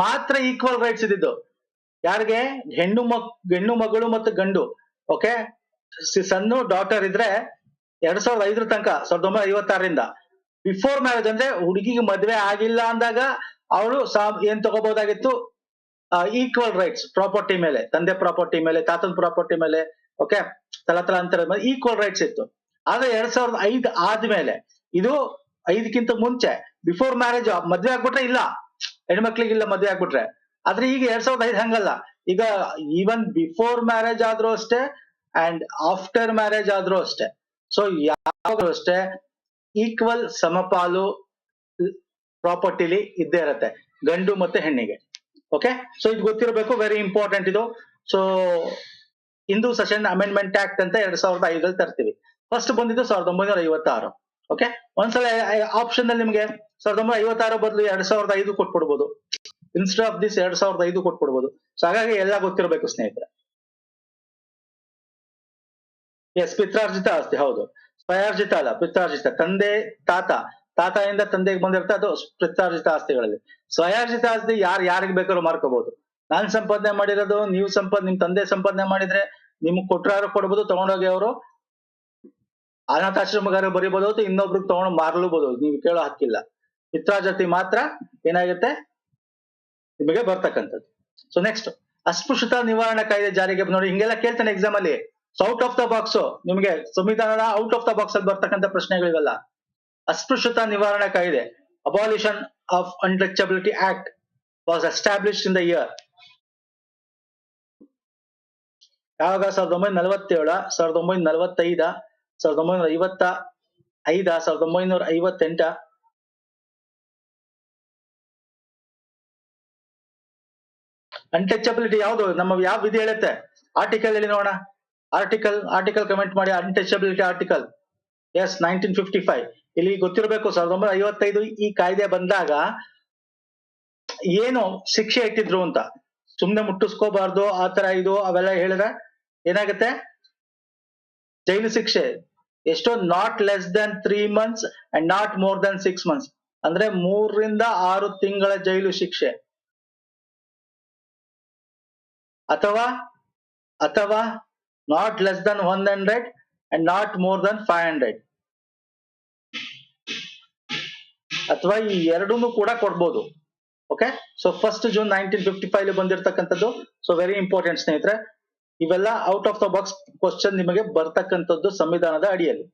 ಮಾತ್ರ ಈಕ್ವಲ್ ರೈಟ್ಸ್ ಇದ್ದಿದ್ದು. ಯಾರಿಗೆ? ಹೆಣ್ಣು ಮಕ್ ಹೆಣ್ಣು ಮಗಳು ಮತ್ತು ಗಂಡು ಓಕೆ ಸಣ್ಣ ಡಾಟರ್ ಇದ್ರೆ ಎರಡ್ ಸಾವಿರದ ಐದರ ತನಕ, ಸಾವಿರದ ಒಂಬೈನೂರ ಐವತ್ತಾರರಿಂದ. ಬಿಫೋರ್ ಮ್ಯಾರೇಜ್ ಅಂದ್ರೆ ಹುಡುಗಿಗೆ ಮದ್ವೆ ಆಗಿಲ್ಲ ಅಂದಾಗ ಅವಳು ಸಾ ಏನ್ ತಗೋಬಹುದಾಗಿತ್ತು? ಈಕ್ವಲ್ ರೈಟ್ಸ್ ಪ್ರಾಪರ್ಟಿ ಮೇಲೆ, ತಂದೆ ಪ್ರಾಪರ್ಟಿ ಮೇಲೆ, ತಾತನ ಪ್ರಾಪರ್ಟಿ ಮೇಲೆ ಓಕೆ ತಲತಲಾಂತರ ಮೇಲೆ ಈಕ್ವಲ್ ರೈಟ್ಸ್ ಇತ್ತು. ಆದ್ರೆ ಎರಡ್ ಸಾವಿರದ ಐದ್ ಆದ್ಮೇಲೆ, ಇದು ಐದಕ್ಕಿಂತ ಮುಂಚೆ ಬಿಫೋರ್ ಮ್ಯಾರೇಜ್ ಮದ್ವೆ ಆಗ್ಬಿಟ್ರೆ ಇಲ್ಲ. ಹೆಣ್ಮಕ್ಳಿಗೆ ಇಲ್ಲ ಮದ್ವೆ ಆಗ್ಬಿಟ್ರೆ. ಆದ್ರೆ ಈಗ ಎರಡ್ ಸಾವಿರದ ಐದು ಹಂಗಲ್ಲ. ಈಗ ಈವನ್ ಬಿಫೋರ್ ಮ್ಯಾರೇಜ್ ಆದ್ರೂ ಅಷ್ಟೇ ಅಂಡ್ ಆಫ್ಟರ್ ಮ್ಯಾರೇಜ್ ಆದ್ರೂ ಅಷ್ಟೇ. ಸೊ ಯಾವಾಗಲೂ ಅಷ್ಟೇ ಈಕ್ವಲ್ ಸಮಪಾಲು ಪ್ರಾಪರ್ಟಿಲಿ ಇದ್ದೇ ಇರತ್ತೆ. ಗಂಡು ಮತ್ತೆ ಹೆಣ್ಣಿಗೆ. ಓಕೆ ಸೊ ಇದು ಗೊತ್ತಿರಬೇಕು ವೆರಿ ಇಂಪಾರ್ಟೆಂಟ್ ಇದು. So Hindu succession amendment act ಅಂತ ಎರಡ್ ಸಾವಿರದ ಐದರಲ್ಲಿ ತರ್ತೀವಿ. ಫಸ್ಟ್ ಬಂದಿದ್ದು ಸಾವಿರದ ಒಂಬೈನೂರ ಐವತ್ತಾರು. ಓಕೆ ಒಂದ್ಸಲ ಆಪ್ಷನ್ ಅಲ್ಲಿ ನಿಮಗೆ ಸಾವಿರದ ಒಂಬೈನೂರ ಐವತ್ತಾರು ಬದಲು ಎರಡ್ ಸಾವಿರದ ಐದು ಕೊಟ್ಬಿಡ್ಬೋದು. ಇನ್ಸ್ಟೆಡ್ ಆಫ್ ದಿಸ್ ಎರಡ್ ಸಾವಿರದ ಐದು ಕೊಟ್ಬಿಡ್ಬೋದು. ಸೊ ಹಾಗಾಗಿ ಎಲ್ಲ ಗೊತ್ತಿರಬೇಕು, ಸ್ನೇಹಿತರೆ. ಎಸ್ ಪಿತ್ರಾರ್ಜಿತ ಆಸ್ತಿ, ಹೌದು. ಸ್ವಯಾರ್ಜಿತ ಅಲ್ಲ, ಪಿತ್ರಾರ್ಜಿತ. ತಂದೆ, ತಾತ. ತಾತದಿಂದ ತಂದೆಗೆ ಬಂದಿರುತ್ತೆ, ಅದು ಪ್ರತ್ಯಾರ್ಜಿತ ಆಸ್ತಿಗಳಲ್ಲಿ. ಸ್ವಯಾರ್ಜಿತ ಆಸ್ತಿ ಯಾರು ಯಾರಿಗೆ ಬೇಕಾದ್ರೂ ಮಾರ್ಕೋಬಹುದು ನಾನ್ ಸಂಪಾದನೆ ಮಾಡಿರೋದು, ನೀವು ಸಂಪಾದ, ನಿಮ್ ತಂದೆ ಸಂಪಾದನೆ ಮಾಡಿದ್ರೆ ನಿಮ್ಗೆ ಕೊಟ್ರಾರು ಕೊಡ್ಬೋದು, ತಗೊಂಡೋಗಿ ಅವರು ಅನಾಥಾಶ್ರಮಗಾರ ಬರೀಬಹುದು ಇನ್ನೊಬ್ರಿಗೆ ತಗೊಂಡು ಮಾರಲೂಬಹುದು ನೀವು ಕೇಳೋ ಹಕ್ಕಿಲ್ಲ. ಪಿತ್ರಾಜತಿ ಮಾತ್ರ ಏನಾಗುತ್ತೆ? ನಿಮಗೆ ಬರ್ತಕ್ಕಂಥದ್ದು. ಸೊ ನೆಕ್ಸ್ಟ್ ಅಸ್ಪೃಶ್ಯತ ನಿವಾರಣಾ ಕಾಯ್ದೆ ಜಾರಿಗೆ ನೋಡಿ, ಹಿಂಗೆಲ್ಲ ಕೇಳ್ತಾನೆ ಎಕ್ಸಾಮ್ ಅಲ್ಲಿ. ಔಟ್ ಆಫ್ ದ ಬಾಕ್ಸ್ ನಿಮಗೆ ಸಂವಿಧಾನದ ಔಟ್ ಆಫ್ ದ ಬಾಕ್ಸ್ ಅಲ್ಲಿ ಬರ್ತಕ್ಕಂಥ ಪ್ರಶ್ನೆಗಳಿವೆಲ್ಲ. ಅಸ್ಪೃಶ್ಯತಾ ನಿವಾರಣಾ ಕಾಯ್ದೆ abolition of untouchability act was established in the year ಯಾವಾಗ? ಸಾವಿರದ ಒಂಬೈನೂರ ನಲವತ್ತೇಳ, ಸಾವಿರದ ಒಂಬೈನೂರ ನಲವತ್ತೈದ, ಸಾವಿರದ ಒಂಬೈನೂರ ಐವತ್ತ ಐದ, ಸಾವಿರದ ಒಂಬೈನೂರ ಐವತ್ತೆಂಟ. ಅನ್ಟಚಬಿಲಿಟಿ ಯಾವುದು? ನಮ್ಮ ಯಾವ ವಿಧಿ ಹೇಳುತ್ತೆ? ಆರ್ಟಿಕಲ್ ಹೇಳಿ ನೋಡೋಣ. ಆರ್ಟಿಕಲ್ ಆರ್ಟಿಕಲ್ ಕಮೆಂಟ್ ಮಾಡಿ untouchability article yes nineteen fifty five ಇಲ್ಲಿ ಗೊತ್ತಿರಬೇಕು ಸಾವಿರದ ಒಂಬೈನೂರ ಐವತ್ತೈದು ಈ ಕಾಯ್ದೆ ಬಂದಾಗ ಏನು ಶಿಕ್ಷೆ ಇಟ್ಟಿದ್ರು ಅಂತ. ಸುಮ್ನೆ ಮುಟ್ಟಿಸ್ಕೋಬಾರ್ದು, ಆ ತರ ಇದು, ಅವೆಲ್ಲ ಹೇಳಿದ್ರೆ ಏನಾಗುತ್ತೆ? ಜೈಲು ಶಿಕ್ಷೆ. ಎಷ್ಟೋ not less than three months and not more than six months ಅಂದ್ರೆ ಮೂರರಿಂದ ಆರು ತಿಂಗಳ ಜೈಲು ಶಿಕ್ಷೆ. ಅಥವಾ ಅಥವಾ not less than one hundred and not more than five hundred ಅಥವಾ ಈ ಎರಡೂ ಕೂಡ ಕೊಡ್ಬೋದು. Okay so first June nineteen fifty five ಬಂದಿರತಕ್ಕಂಥದ್ದು. ಸೊ ವೆರಿ ಇಂಪಾರ್ಟೆಂಟ್ ಸ್ನೇಹಿತರೆ, ಇವೆಲ್ಲ out of the box question ನಿಮಗೆ ಬರ್ತಕ್ಕಂಥದ್ದು ಸಂವಿಧಾನದ ಅಡಿಯಲ್ಲಿ.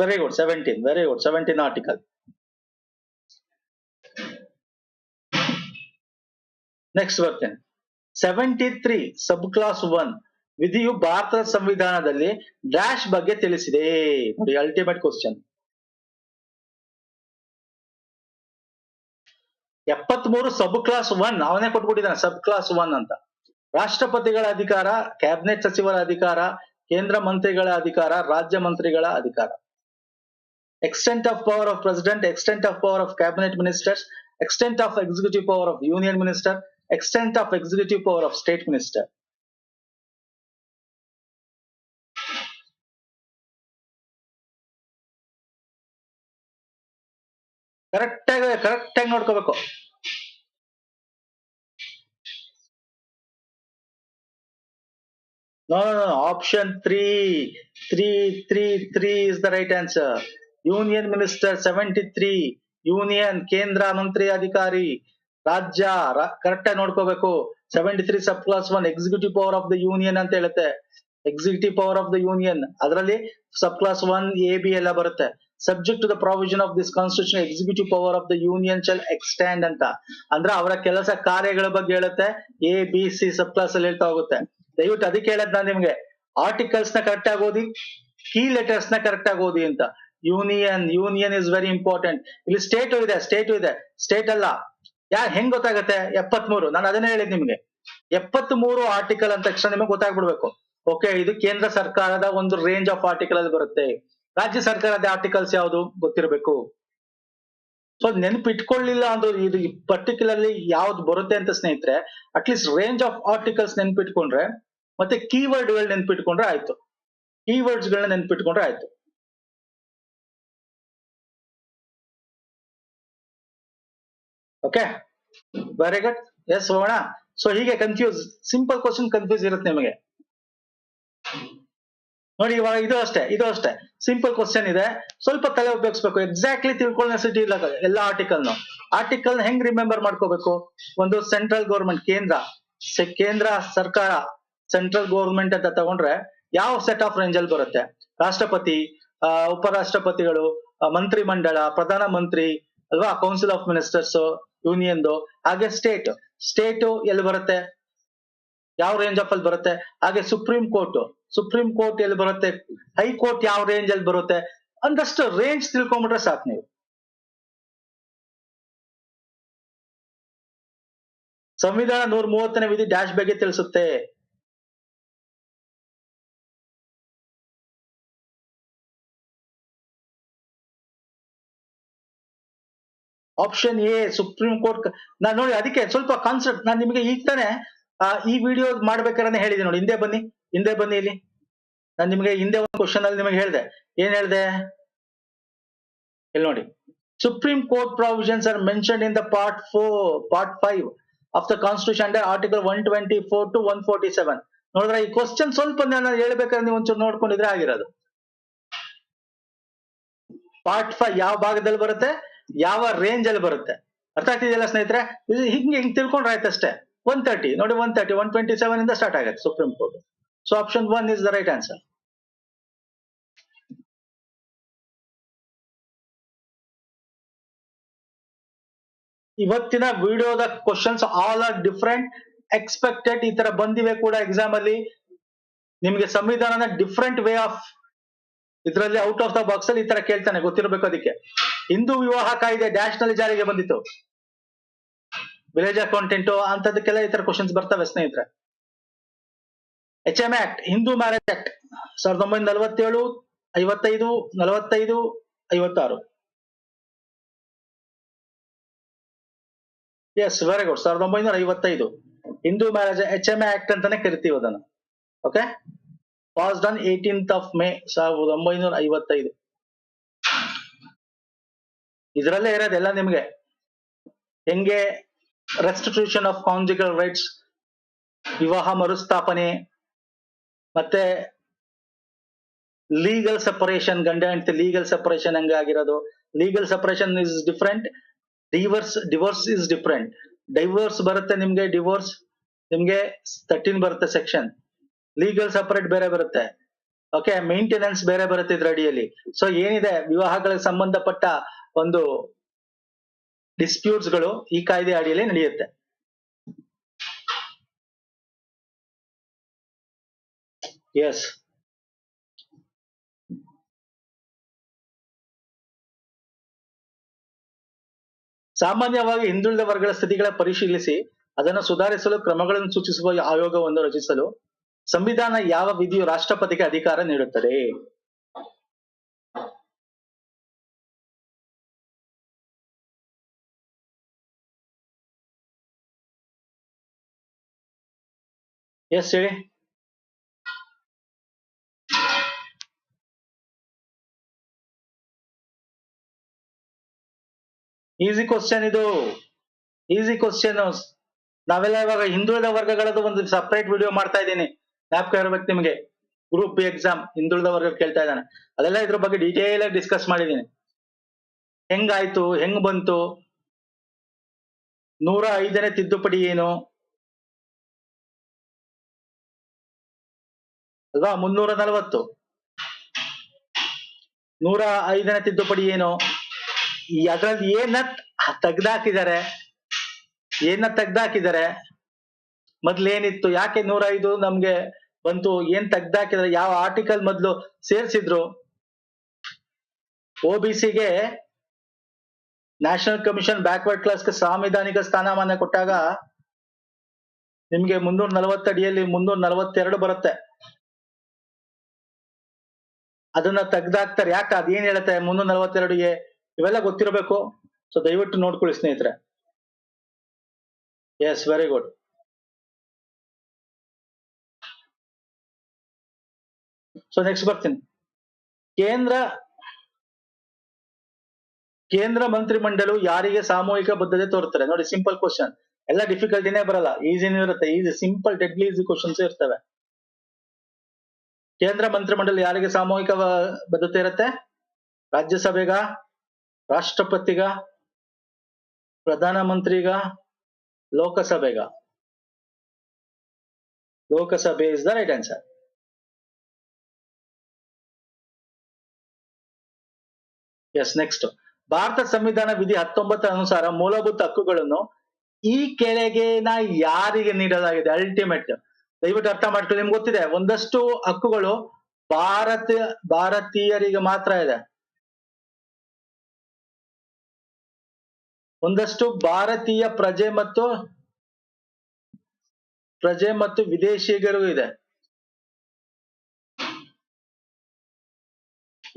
Very good seventeen very good seventeen article next ಬರ್ತೇನೆ seventy three sub clause one ವಿಧಿಯು ಭಾರತದ ಸಂವಿಧಾನದಲ್ಲಿ ಡ್ಯಾಶ್ ಬಗ್ಗೆ ತಿಳಿಸಿದೆ. ನೋಡಿ ಅಲ್ಟಿಮೇಟ್ ಕ್ವಶನ್ ಎಪ್ಪತ್ಮೂರು ಸಬ್ ಕ್ಲಾಸ್ ಒನ್ ಅವನೇ ಕೊಟ್ಬಿಟ್ಟಿದ್ದಾನೆ ಸಬ್ ಕ್ಲಾಸ್ ಒನ್ ಅಂತ. ರಾಷ್ಟ್ರಪತಿಗಳ ಅಧಿಕಾರ ಕ್ಯಾಬಿನೆಟ್ ಸಚಿವರ ಅಧಿಕಾರ, ಕೇಂದ್ರ ಮಂತ್ರಿಗಳ ಅಧಿಕಾರ, ರಾಜ್ಯ ಮಂತ್ರಿಗಳ ಅಧಿಕಾರ. Extent of power of president extent of power of cabinet ministers extent of executive power of union minister extent of executive power of state minister correct ಆಗಿ ಕರೆಕ್ಟ್ ಆಗಿ ನೋಡ್ಕೋಬೇಕು no, three three three three, three is the right answer. Union Minister seventy-three. Union ಕೇಂದ್ರ ಮಂತ್ರಿ ಅಧಿಕಾರಿ ರಾಜ್ಯ correct ಆಗಿ ನೋಡ್ಕೋಬೇಕು seventy three sub clause one executive power of the union ಅಂತ ಹೇಳುತ್ತೆ executive power of the union ಅದರಲ್ಲಿ sub clause one A B ಎಲ್ಲ ಬರುತ್ತೆ subject to the provision of this constitution executive power of the union shall extend ಅಂತ. ಅಂದ್ರೆ ಅವರ ಕೆಲಸ ಕಾರ್ಯಗಳ ಬಗ್ಗೆ ಹೇಳುತ್ತೆ A B C sub clause ಅಲ್ಲಿ ಹೇಳ್ತಾ ಹೋಗುತ್ತೆ. ದಯವಿಟ್ಟು ಅದಕ್ಕೆ ಹೇಳದ್ ನಾನು ನಿಮ್ಗೆ ಆರ್ಟಿಕಲ್ಸ್ನ ಕರೆಕ್ಟ್ ಆಗಿ ಓದಿ ಕೀ ಲೆಟರ್ಸ್ನ ಕರೆಕ್ಟ್ ಆಗಿ ಓದಿ ಅಂತ. Union union is very important ಇಲ್ಲಿ ಸ್ಟೇಟು ಇದೆ ಸ್ಟೇಟ್ ಇದೆ. ಸ್ಟೇಟ್ ಅಲ್ಲ. ಯಾರು, ಹೆಂಗ್ ಗೊತ್ತಾಗತ್ತೆ? ಎಪ್ಪತ್ಮೂರು. ನಾನು ಅದನ್ನೇ ಹೇಳಿದ್ ನಿಮ್ಗೆ. ಎಪ್ಪತ್ ಮೂರು ಆರ್ಟಿಕಲ್ ಅಂತ ತಕ್ಷಣ ನಿಮಗೆ ಗೊತ್ತಾಗ್ಬಿಡ್ಬೇಕು. ಓಕೆ ಇದು ಕೇಂದ್ರ ಸರ್ಕಾರದ ಒಂದು ರೇಂಜ್ ಆಫ್ ಆರ್ಟಿಕಲ್ ಅಲ್ಲಿ ಬರುತ್ತೆ. ರಾಜ್ಯ ಸರ್ಕಾರದ ಆರ್ಟಿಕಲ್ಸ್ ಯಾವುದು ಗೊತ್ತಿರಬೇಕು? ಸೊ ನೆನ್ಪಿಟ್ಕೊಳ್ಳಿಲ್ಲ ಅಂದ್ರೆ ಇದು ಪರ್ಟಿಕ್ಯುಲರ್ಲಿ ಯಾವ್ದು ಬರುತ್ತೆ ಅಂತ ಸ್ನೇಹಿತರೆ at least range of articles ನೆನ್ಪಿಟ್ಕೊಂಡ್ರೆ, ಮತ್ತೆ ಕೀವರ್ಡ್ಗಳು ನೆನ್ಪಿಟ್ಕೊಂಡ್ರೆ ಆಯ್ತು. ಕೀವರ್ಡ್ಸ್ ಗಳನ್ನ ನೆನ್ಪಿಟ್ಕೊಂಡ್ರೆ ಆಯ್ತು. ಓಕೆ ವೆರಿ ಗುಡ್ ಎಸ್ ಹೋಗೋಣ ಸೊ ಹೀಗೆ ಕನ್ಫ್ಯೂಸ್ ಸಿಂಪಲ್ ಕ್ವಶನ್ ಕನ್ಫ್ಯೂಸ್ ಇರುತ್ತೆ ನಿಮಗೆ. ನೋಡಿ ಇವಾಗ ಇದು ಅಷ್ಟೇ ಇದು ಅಷ್ಟೇ. ಸಿಂಪಲ್ ಕ್ವಶನ್ ಇದೆ. ಸ್ವಲ್ಪ ತಲೆ ಉಪಯೋಗಿಸ್ಬೇಕು. ಎಕ್ಸಾಕ್ಟ್ಲಿ ತಿಳ್ಕೊಳ್ಳೋ ಸಿಟಿ ಇಲ್ಲ ಎಲ್ಲ ಆರ್ಟಿಕಲ್ ಆರ್ಟಿಕಲ್ ಹೆಂಗ್ ರಿಮೆಂಬರ್ ಮಾಡ್ಕೋಬೇಕು? ಒಂದು ಸೆಂಟ್ರಲ್ ಗೌರ್ಮೆಂಟ್ ಕೇಂದ್ರ. ಕೇಂದ್ರ ಸರ್ಕಾರ ಸೆಂಟ್ರಲ್ ಗೌರ್ಮೆಂಟ್ ಅಂತ ತಗೊಂಡ್ರೆ ಯಾವ ಸೆಟ್ ಆಫ್ ರೇಂಜ್ ಅಲ್ಲಿ ಬರುತ್ತೆ? ರಾಷ್ಟ್ರಪತಿ ಉಪರಾಷ್ಟ್ರಪತಿಗಳು ಮಂತ್ರಿ ಮಂಡಳ ಪ್ರಧಾನ ಮಂತ್ರಿ ಅಲ್ವಾ ಕೌನ್ಸಿಲ್ ಆಫ್ ಮಿನಿಸ್ಟರ್ಸ್ ಯೂನಿಯನ್ ಹಾಗೆ ಸ್ಟೇಟ್ ಸ್ಟೇಟ್ ಎಲ್ಲಿ ಬರುತ್ತೆ? ಯಾವ ರೇಂಜ್ ಆಫ್ ಅಲ್ಲಿ ಬರುತ್ತೆ? ಹಾಗೆ ಸುಪ್ರೀಂ ಕೋರ್ಟ್ ಸುಪ್ರೀಂ ಕೋರ್ಟ್ ಎಲ್ಲಿ ಬರುತ್ತೆ? ಹೈಕೋರ್ಟ್ ಯಾವ ರೇಂಜ್ ಅಲ್ಲಿ ಬರುತ್ತೆ? ಒಂದಷ್ಟು ರೇಂಜ್ ತಿಳ್ಕೊಂಡ್ಬಿಟ್ರೆ ಸಾಕು ನೀವು. ಸಂವಿಧಾನ ನೂರ ಮೂವತ್ತನೇ ವಿಧಿ ಡ್ಯಾಶ್ ಬಗ್ಗೆ ತಿಳಿಸುತ್ತೆ. ಆಪ್ಷನ್ ಎ ಸುಪ್ರೀಂ ಕೋರ್ಟ್ ನಾನು ನೋಡಿ, ಅದಕ್ಕೆ ಸ್ವಲ್ಪ ಕಾನ್ಸೆಪ್ಟ್ ನಾನು ನಿಮಗೆ ಈಗ ತಾನೇ ಈ ವಿಡಿಯೋ ಮಾಡ್ಬೇಕಾದ್ರೆ ಹೇಳಿದೆ ನೋಡಿ. ಹಿಂದೆ ಬನ್ನಿ. ಹಿಂದೆ ಬನ್ನಿ ಇಲ್ಲಿ. ನಾನು ನಿಮಗೆ ಹಿಂದೆ ಒಂದು ಕ್ವಶನ್ ಅಲ್ಲಿ ನಿಮಗೆ ಹೇಳಿದೆ. ಏನ್ ಹೇಳಿದೆ? ಇಲ್ಲಿ ನೋಡಿ. Supreme court provisions are mention in the part four part five of the constitution under article one twenty four to one forty seven ನೋಡಿದ್ರೆ ಈ ಕ್ವಶನ್ ಸ್ವಲ್ಪ ನಾನು ಹೇಳ್ಬೇಕಾದ್ರೆ ನೀವು ಒಂಚೂರು ನೋಡ್ಕೊಂಡಿದ್ರೆ ಆಗಿರೋದು. ಪಾರ್ಟ್ ಫೈವ್ ಯಾವ ಭಾಗದಲ್ಲಿ ಬರುತ್ತೆ? ಯಾವ ರೇಂಜ್ ಅಲ್ಲಿ ಬರುತ್ತೆ? ಅರ್ಥ ಆಗ್ತಿದೆಯಲ್ಲ ಸ್ನೇಹಿತರೆ? ಇದು ಹಿಂಗೆ ಹಿಂಗ್ ತಿಳ್ಕೊಂಡ್ರೆ ಆಯ್ತು ಅಷ್ಟೇ ಒನ್ ತರ್ಟಿ ನೋಡಿ one thirty one twenty seven ಇಂದ ಸ್ಟಾರ್ಟ್ ಆಗುತ್ತೆ supreme court so option one is the right answer ಇವತ್ತಿನ ವಿಡಿಯೋದ questions all are different expected ಈ ತರ ಬಂದಿವೆ ಕೂಡ ಎಕ್ಸಾಮ್ ಅಲ್ಲಿ. ನಿಮ್ಗೆ ಸಂವಿಧಾನನ ಡಿಫ್ರೆಂಟ್ ವೇ ಆಫ್ ಇದರಲ್ಲಿ ಔಟ್ ಆಫ್ ದ ಬಾಕ್ಸ್ ಅಲ್ಲಿ ಈ ತರ ಕೇಳ್ತಾನೆ, ಗೊತ್ತಿರಬೇಕು ಅದಕ್ಕೆ. ಹಿಂದೂ ವಿವಾಹ ಕಾಯ್ದೆ ಡ್ಯಾಶ್ನಲ್ಲಿ ಜಾರಿಗೆ ಬಂದಿತ್ತು. ವಿಲೇಜ್ ಅಕೌಂಟೆಂಟ್ ಅಂತದಕ್ಕೆಲ್ಲ ಈ ತರ ಕ್ವಶನ್ಸ್ ಬರ್ತವೆ ಸ್ನೇಹಿತರೆ. H M act Hindu marriage act ಸಾವಿರದ ಒಂಬೈನೂರ ನಲವತ್ತೇಳು, ಐವತ್ತೈದು, ನಲವತ್ತೈದು, ಐವತ್ತಾರು. ಎಸ್ ವೆರಿ ಗುಡ್ ಸಾವಿರದ ಒಂಬೈನೂರ ಐವತ್ತೈದು. Hindu marriage H M act ಅಂತಾನೆ ಕರಿತೀವಿ ಅದನ್ನು. Okay passed on eighteenth of May ಸಾವಿರದ ಒಂಬೈನೂರ ಐವತ್ತೈದು. ಇದರಲ್ಲೇ ಇರೋದೆಲ್ಲ ನಿಮಗೆ. ಹೆಂಗೆ ರೆಸ್ಟಿಟ್ಯೂಷನ್ ಆಫ್ ಕಾನ್ಜುಗಲ್ ರೈಟ್ಸ್ ವಿವಾಹ ಮರುಸ್ಥಾಪನೆ, ಮತ್ತೆ ಲೀಗಲ್ ಸಪರೇಷನ್ ಗಂಡ ಹೆಂಡತಿ ಲೀಗಲ್ ಸಪರೇಷನ್ ಹಂಗೆ ಆಗಿರೋದು? Legal separation is different divorce divorce is different divorce ಬರುತ್ತೆ ನಿಮ್ಗೆ ಡಿವೋರ್ಸ್ ನಿಮ್ಗೆ ತರ್ಟೀನ್ ಬರುತ್ತೆ ಸೆಕ್ಷನ್ ಲೀಗಲ್ ಸಪರೇಟ್ ಬೇರೆ ಬರುತ್ತೆ. ಓಕೆ ಮೇಂಟೆನೆನ್ಸ್ ಬೇರೆ ಬರುತ್ತೆ ಇದ್ರ ಅಡಿಯಲ್ಲಿ. ಸೊ ಏನಿದೆ? ವಿವಾಹಗಳಿಗೆ ಸಂಬಂಧಪಟ್ಟ ಒಂದು ಡಿಸ್ಪ್ಯೂಟ್ಸ್ಗಳು ಈ ಕಾಯ್ದೆ ಅಡಿಯಲ್ಲಿ ನಡೆಯುತ್ತೆ. ಎಸ್ ಸಾಮಾನ್ಯವಾಗಿ ಹಿಂದುಳಿದ ವರ್ಗಗಳ ಸ್ಥಿತಿಗಳ ಪರಿಶೀಲಿಸಿ ಅದನ್ನು ಸುಧಾರಿಸಲು ಕ್ರಮಗಳನ್ನು ಸೂಚಿಸುವ ಆಯೋಗವನ್ನು ರಚಿಸಲು ಸಂವಿಧಾನ ಯಾವ ವಿಧಿಯು ರಾಷ್ಟ್ರಪತಿಗೆ ಅಧಿಕಾರ ನೀಡುತ್ತದೆ? ಎಸ್ ಹೇಳಿ ಈಸಿ ಕ್ವಶನ್ ಇದು. ಈಸಿ ಕ್ವಶನ್ ನಾವೆಲ್ಲ ಇವಾಗ ಹಿಂದುಳಿದ ವರ್ಗಗಳದ್ದು ಒಂದು ಸೆಪರೇಟ್ ವಿಡಿಯೋ ಮಾಡ್ತಾ ಇದ್ದೀನಿ. ಜ್ಞಾಪಕ ಇರ್ಬೇಕು ನಿಮಗೆ. ಗ್ರೂಪ್ ಬಿ ಎಕ್ಸಾಮ್ ಹಿಂದುಳಿದ ವರ್ಗ ಕೇಳ್ತಾ ಇದ್ದಾನೆ. ಅದೆಲ್ಲ ಇದ್ರ ಬಗ್ಗೆ ಡೀಟೇಲ್ ಆಗಿ ಡಿಸ್ಕಸ್ ಮಾಡಿದ್ದೀನಿ. ಹೆಂಗಾಯ್ತು? ಹೆಂಗ್ ಬಂತು? ನೂರ ಐದನೇ ತಿದ್ದುಪಡಿ ಏನು? ಅಲ್ವಾ? ಮುನ್ನೂರ ನಲವತ್ತು. ನೂರ ಐದನೇ ತಿದ್ದುಪಡಿ ಏನು? ಅದ್ರಲ್ಲಿ ಏನ ತೆಗ್ದಾಕಿದ್ದಾರೆ? ಏನ ತೆಗ್ದಾಕಿದ್ದಾರೆ? ಮೊದ್ಲು ಏನಿತ್ತು ಯಾಕೆ ನೂರ ಐದು ನಮ್ಗೆ ಬಂತು? ಏನ್ ತೆಗ್ದಾಕಿದ್ರೆ ಯಾವ ಆರ್ಟಿಕಲ್ ಮೊದ್ಲು ಸೇರ್ಸಿದ್ರು? ಒ ಬಿ ಸಿಗೆ ನ್ಯಾಷನಲ್ ಕಮಿಷನ್ ಬ್ಯಾಕ್ವರ್ಡ್ ಕ್ಲಾಸ್ಗೆ ಸಾಂವಿಧಾನಿಕ ಸ್ಥಾನಮಾನ ಕೊಟ್ಟಾಗ ನಿಮ್ಗೆ ಮುನ್ನೂರ ನಲವತ್ತಡಿಯಲ್ಲಿ ಮುನ್ನೂರ ನಲವತ್ತೆರಡು ಬರುತ್ತೆ. ಅದನ್ನ ತೆಗ್ದಾಕ್ತಾರೆ. ಯಾಕೆ? ಅದೇನ್ ಹೇಳುತ್ತೆ ಮುನ್ನೂರ ನಲವತ್ತೆರಡು ಇವೆಲ್ಲ ಗೊತ್ತಿರಬೇಕು? ಸೊ ದಯವಿಟ್ಟು ನೋಡ್ಕೊಳ್ಳಿ ಸ್ನೇಹಿತರೆ. Yes very good so next ಬರ್ತೀನಿ. ಕೇಂದ್ರ ಕೇಂದ್ರ ಮಂತ್ರಿಮಂಡಲವು ಯಾರಿಗೆ ಸಾಮೂಹಿಕ ಬದ್ಧತೆ ತೋರ್ತಾರೆ ನೋಡಿ ಸಿಂಪಲ್ ಕ್ವಶನ್ ಎಲ್ಲ ಡಿಫಿಕಲ್ಟಿನೇ ಬರಲ್ಲ. ಈಸಿನೂ ಇರುತ್ತೆ. Easy simple deadly easy questions ಇರ್ತವೆ. ಕೇಂದ್ರ ಮಂತ್ರಿಮಂಡಲ ಯಾರಿಗೆ ಸಾಮೂಹಿಕ ಬದ್ಧತೆ ಇರುತ್ತೆ? ರಾಜ್ಯಸಭೆಗ, ರಾಷ್ಟ್ರಪತಿಗ ಪ್ರಧಾನ ಮಂತ್ರಿಗ ಲೋಕಸಭೆಗ? ಲೋಕಸಭೆ is the right answer yes next Bharat ಸಂವಿಧಾನ ವಿಧಿ ಹತ್ತೊಂಬತ್ತರ ಅನುಸಾರ ಮೂಲಭೂತ ಹಕ್ಕುಗಳನ್ನು ಈ ಕೆಳಗಿನ ಯಾರಿಗೆ ನೀಡಲಾಗಿದೆ? ಅಲ್ಟಿಮೇಟ್ ದಯವಿಟ್ಟು ಅರ್ಥ ಮಾಡ್ಕೊಳ್ಳಿ, ನಿಮ್ಗೆ ಗೊತ್ತಿದೆ, ಒಂದಷ್ಟು ಹಕ್ಕುಗಳು ಭಾರತ, ಭಾರತೀಯರಿಗೆ ಮಾತ್ರ ಇದೆ. ಒಂದಷ್ಟು ಭಾರತೀಯ ಪ್ರಜೆ ಮತ್ತು ಪ್ರಜೆ ಮತ್ತು ವಿದೇಶಿಗರಿಗೂ ಇದೆ.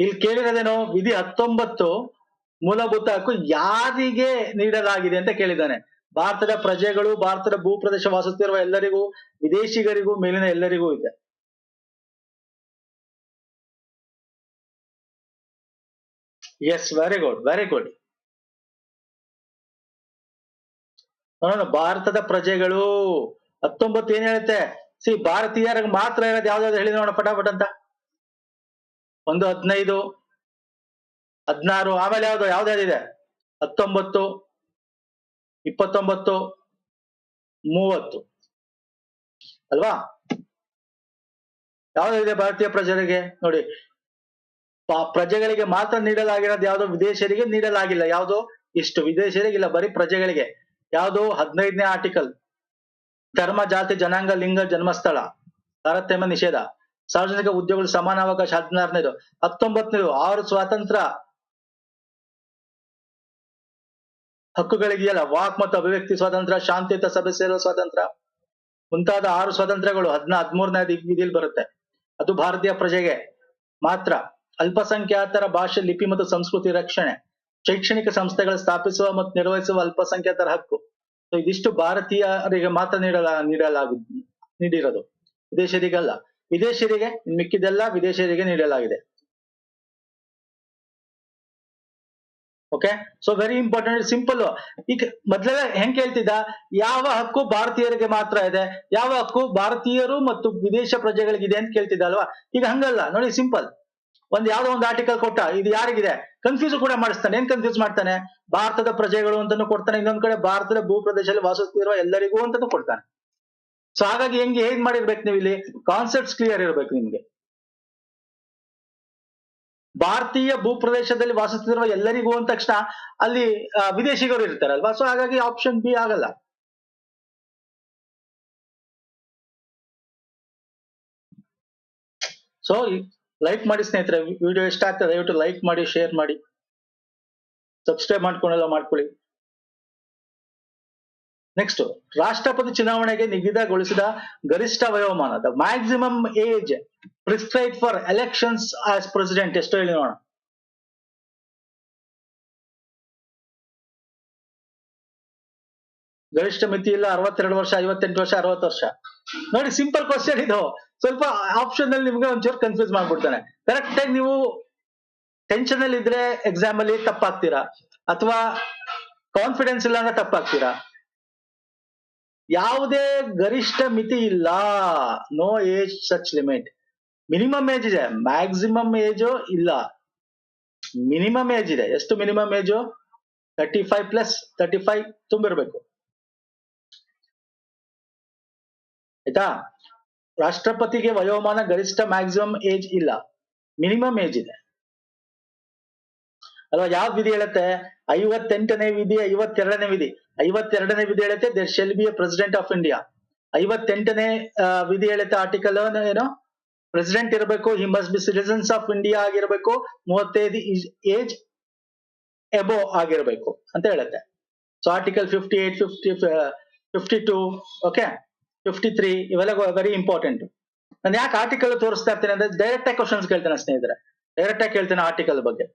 ಇಲ್ಲಿ ಕೇಳಿರೋದೇನು? ವಿಧಿ ಹತ್ತೊಂಬತ್ತು ಮೂಲಭೂತ ಹಕ್ಕು ಯಾರಿಗೆ ನೀಡಲಾಗಿದೆ ಅಂತ ಕೇಳಿದ್ದಾನೆ. ಭಾರತದ ಪ್ರಜೆಗಳು, ಭಾರತದ ಭೂಪ್ರದೇಶ ವಾಸುತ್ತಿರುವ ಎಲ್ಲರಿಗೂ, ವಿದೇಶಿಗರಿಗೂ, ಮೇಲಿನ ಎಲ್ಲರಿಗೂ ಇದೆ. Yes very good very good ಭಾರತದ ಪ್ರಜೆಗಳು, ಹತ್ತೊಂಬತ್ತು ಏನ್ ಹೇಳುತ್ತೆ? ಸಿ ಭಾರತೀಯರಿಗೆ ಮಾತ್ರ ಇರೋದು ಯಾವ್ದಾದ್ರು ಹೇಳಿ ನೋಡೋಣ, ಪಟಾಪಟ್ ಅಂತ. ಒಂದು ಹದಿನೈದು, ಹದಿನಾರು, ಆಮೇಲೆ ಯಾವ್ದು ಯಾವ್ದಾದಿದೆ ಹತ್ತೊಂಬತ್ತು ಇಪ್ಪತ್ತೊಂಬತ್ತು, ಮೂವತ್ತು. ಅಲ್ವಾ? ಯಾವ್ದಿದೆ ಭಾರತೀಯ ಪ್ರಜೆಗಳಿಗೆ? ನೋಡಿ ಪ್ರಜೆಗಳಿಗೆ ಮಾತ್ರ ನೀಡಲಾಗಿರೋದು ಯಾವ್ದೋ? ವಿದೇಶಿಯರಿಗೆ ನೀಡಲಾಗಿಲ್ಲ. ಯಾವುದು? ಇಷ್ಟು ವಿದೇಶಿಯರಿಗಿಲ್ಲ ಬರೀ ಪ್ರಜೆಗಳಿಗೆ. ಯಾವುದು? ಹದಿನೈದನೇ ಆರ್ಟಿಕಲ್. ಧರ್ಮ, ಜಾತಿ, ಜನಾಂಗ, ಲಿಂಗ, ಜನ್ಮಸ್ಥಳ. ತಾರತಮ್ಯ ನಿಷೇಧ. ಸಾರ್ವಜನಿಕ ಉದ್ಯೋಗಗಳು ಸಮಾನ ಅವಕಾಶ, ಹದಿನಾರನೇದು. ಹತ್ತೊಂಬತ್ತನೇದು, ಆರು ಸ್ವಾತಂತ್ರ್ಯ. ಹಕ್ಕುಗಳಿದೆಯಲ್ಲ? ವಾಕ್ ಮತ್ತು ಅಭಿವ್ಯಕ್ತಿ ಸ್ವಾತಂತ್ರ್ಯ, ಶಾಂತಿಯುತ ಸಭೆ ಸೇರುವ ಸ್ವಾತಂತ್ರ್ಯ. ಮುಂತಾದ ಆರು ಸ್ವಾತಂತ್ರ್ಯಗಳು ಹದಿನ ಹದಿಮೂರನೇ ವಿಧಿಯಲ್ಲಿ ಬರುತ್ತೆ. ಅದು ಭಾರತೀಯ ಪ್ರಜೆಗೆ ಮಾತ್ರ. ಅಲ್ಪಸಂಖ್ಯಾತರ ಭಾಷೆ, ಲಿಪಿ ಮತ್ತು ಸಂಸ್ಕೃತಿ ರಕ್ಷಣೆ. ಶೈಕ್ಷಣಿಕ ಸಂಸ್ಥೆಗಳ ಸ್ಥಾಪಿಸುವ ಮತ್ತು ನಿರ್ವಹಿಸುವ ಅಲ್ಪಸಂಖ್ಯಾತರ ಹಕ್ಕು. ಸೊ ಇದಿಷ್ಟು ಭಾರತೀಯರಿಗೆ ಮಾತ್ರ ನೀಡಲ, ನೀಡಲಾಗ, ನೀಡಿರೋದು. ವಿದೇಶಿಯರಿಗಲ್ಲ. ವಿದೇಶಿಯರಿಗೆ ಮಿಕ್ಕಿದೆಲ್ಲ ವಿದೇಶಿಯರಿಗೆ ನೀಡಲಾಗಿದೆ. Okay so very important simple ಈಗ ಮೊದ್ಲೆಲ್ಲ ಹೆಂಗ್ ಕೇಳ್ತಿದ್ದ? ಯಾವ ಹಕ್ಕು ಭಾರತೀಯರಿಗೆ ಮಾತ್ರ ಇದೆ. ಯಾವ ಹಕ್ಕು ಭಾರತೀಯರು ಮತ್ತು ವಿದೇಶ ಪ್ರಜೆಗಳಿಗಿದೆ ಅಂತ ಕೇಳ್ತಿದ್ದ ಅಲ್ವಾ? ಈಗ ಹಂಗಲ್ಲ. ನೋಡಿ ಸಿಂಪಲ್ ಒಂದ್ ಯಾವ್ದೋ ಒಂದು ಆರ್ಟಿಕಲ್ ಕೊಟ್ಟ. ಇದು ಯಾರಿಗಿದೆ? ಕನ್ಫ್ಯೂಸ್ ಕೂಡ ಮಾಡಿಸ್ತಾನೆ. ಏನ್ ಕನ್ಫ್ಯೂಸ್ ಮಾಡ್ತಾನೆ? ಭಾರತದ ಪ್ರಜೆಗಳು ಅಂತಾನು ಕೊಡ್ತಾನೆ. ಇನ್ನೊಂದ್ ಕಡೆ ಭಾರತದ ಭೂ ಪ್ರದೇಶದಲ್ಲಿ ವಾಸಿಸ್ತಿರುವ ಎಲ್ಲರಿಗೂ ಅಂತಾನು ಕೊಡ್ತಾನೆ. ಸೊ ಹಾಗಾಗಿ ಹೆಂಗೆ ಹೇಗ್ ಮಾಡಿರ್ಬೇಕು ನೀವು ಇಲ್ಲಿ? ಕಾನ್ಸೆಪ್ಟ್ಸ್ ಕ್ಲಿಯರ್ ಇರ್ಬೇಕು ನಿಮ್ಗೆ. ಭಾರತೀಯ ಭೂಪ್ರದೇಶದಲ್ಲಿ ವಾಸಿಸುತ್ತಿರುವ ಎಲ್ಲರಿಗೂ ಅಂದ ತಕ್ಷಣ ಅಲ್ಲಿ ವಿದೇಶಿಗರು ಇರ್ತಾರಲ್ವಾ ಸೊ ಹಾಗಾಗಿ ಆಪ್ಷನ್ ಬಿ ಆಗಲ್ಲ. ಸೊ ಲೈಕ್ ಮಾಡಿ ಸ್ನೇಹಿತರೆ, ವಿಡಿಯೋ ಇಷ್ಟ ಆಗ್ತದೆ ದಯವಿಟ್ಟು ಲೈಕ್ ಮಾಡಿ ಶೇರ್ ಮಾಡಿ. ಸಬ್ಸ್ಕ್ರೈಬ್ ಮಾಡ್ಕೊಂಡೆಲ್ಲ ಮಾಡ್ಕೊಳ್ಳಿ. ನೆಕ್ಸ್ಟ್ ರಾಷ್ಟ್ರಪತಿ ಚುನಾವಣೆಗೆ ನಿಗದಿಗೊಳಿಸಿದ ಗರಿಷ್ಠ ವಯೋಮಾನ the maximum age prescribe for elections as president ಎಷ್ಟು ಹೇಳಿ ನೋಡೋಣ ಗರಿಷ್ಠ ಮಿತಿ ಇಲ್ಲ ಅರವತ್ತೆರಡು ವರ್ಷ, ಐವತ್ತೆಂಟು ವರ್ಷ, ಅರವತ್ತು ವರ್ಷ. ನೋಡಿ ಸಿಂಪಲ್ ಕ್ವಶನ್ ಇದು. ಸ್ವಲ್ಪ ಆಪ್ಷನ್ ಅಲ್ಲಿ ನಿಮ್ಗೆ ಒಂಚೂರು ಕನ್ಫ್ಯೂಸ್ ಮಾಡ್ಬಿಡ್ತಾನೆ. ಕರೆಕ್ಟ್ ಆಗಿ ನೀವು ಟೆನ್ಷನ್ ಅಲ್ಲಿ ಇದ್ರೆ ಎಕ್ಸಾಮ್ ಅಲ್ಲಿ ತಪ್ಪಾಗ್ತೀರಾ? ಅಥವಾ ಕಾನ್ಫಿಡೆನ್ಸ್ ಇಲ್ಲ ಅಂದ್ರೆ ತಪ್ಪಾಗ್ತೀರಾ? ಯಾವುದೇ ಗರಿಷ್ಠ ಮಿತಿ ಇಲ್ಲ. No age such limit minimum age ಇದೆ. ಮ್ಯಾಕ್ಸಿಮಮ್ ಏಜ್ ಇಲ್ಲ. ಮಿನಿಮಮ್ ಏಜ್ ಇದೆ. ಎಷ್ಟು minimum age thirty five plus thirty five ತುಂಬಿರ್ಬೇಕು. ಆಯ್ತಾ? ರಾಷ್ಟ್ರಪತಿಗೆ ವಯೋಮಾನ ಗರಿಷ್ಠ ಮ್ಯಾಕ್ಸಿಮಮ್ ಏಜ್ ಇಲ್ಲ. ಮಿನಿಮಮ್ ಏಜ್ ಇದೆ. ಅಲ್ವಾ? ಯಾವ ವಿಧಿ ಹೇಳುತ್ತೆ? ಐವತ್ತೆಂಟನೇ ವಿಧಿ, ಐವತ್ತೆರಡನೇ ವಿಧಿ. ಐವತ್ತೆರಡನೇ ವಿಧಿ ಹೇಳುತ್ತೆ there shall be a president of India ಐವತ್ತೆಂಟನೇ ವಿಧಿ ಹೇಳುತ್ತೆ ಆರ್ಟಿಕಲ್ ಏನು? ಪ್ರೆಸಿಡೆಂಟ್ ಇರಬೇಕು he must be citizens of India ಆಗಿರ್ಬೇಕು, ಮೂವತ್ತೈದು ಏಜ್ ಎಬೋ ಆಗಿರ್ಬೇಕು ಅಂತ ಹೇಳುತ್ತೆ. So article fifty eight fifty fifty two okay fifty three ಇವೆಲ್ಲ ವೆರಿ ಇಂಪಾರ್ಟೆಂಟ್ ನಾನು ಯಾಕೆ ಆರ್ಟಿಕಲ್ ತೋರಿಸ್ತಾ ಇರ್ತೇನೆ ಅಂದ್ರೆ ಡೈರೆಕ್ಟ್ ಆಗಿ ಕ್ವಶನ್ಸ್ ಕೇಳ್ತೇನೆ ಸ್ನೇಹಿತರೆ. ಡೈರೆಕ್ಟ್ ಆಗಿ ಕೇಳ್ತೇನೆ ಆರ್ಟಿಕಲ್ ಬಗ್ಗೆ.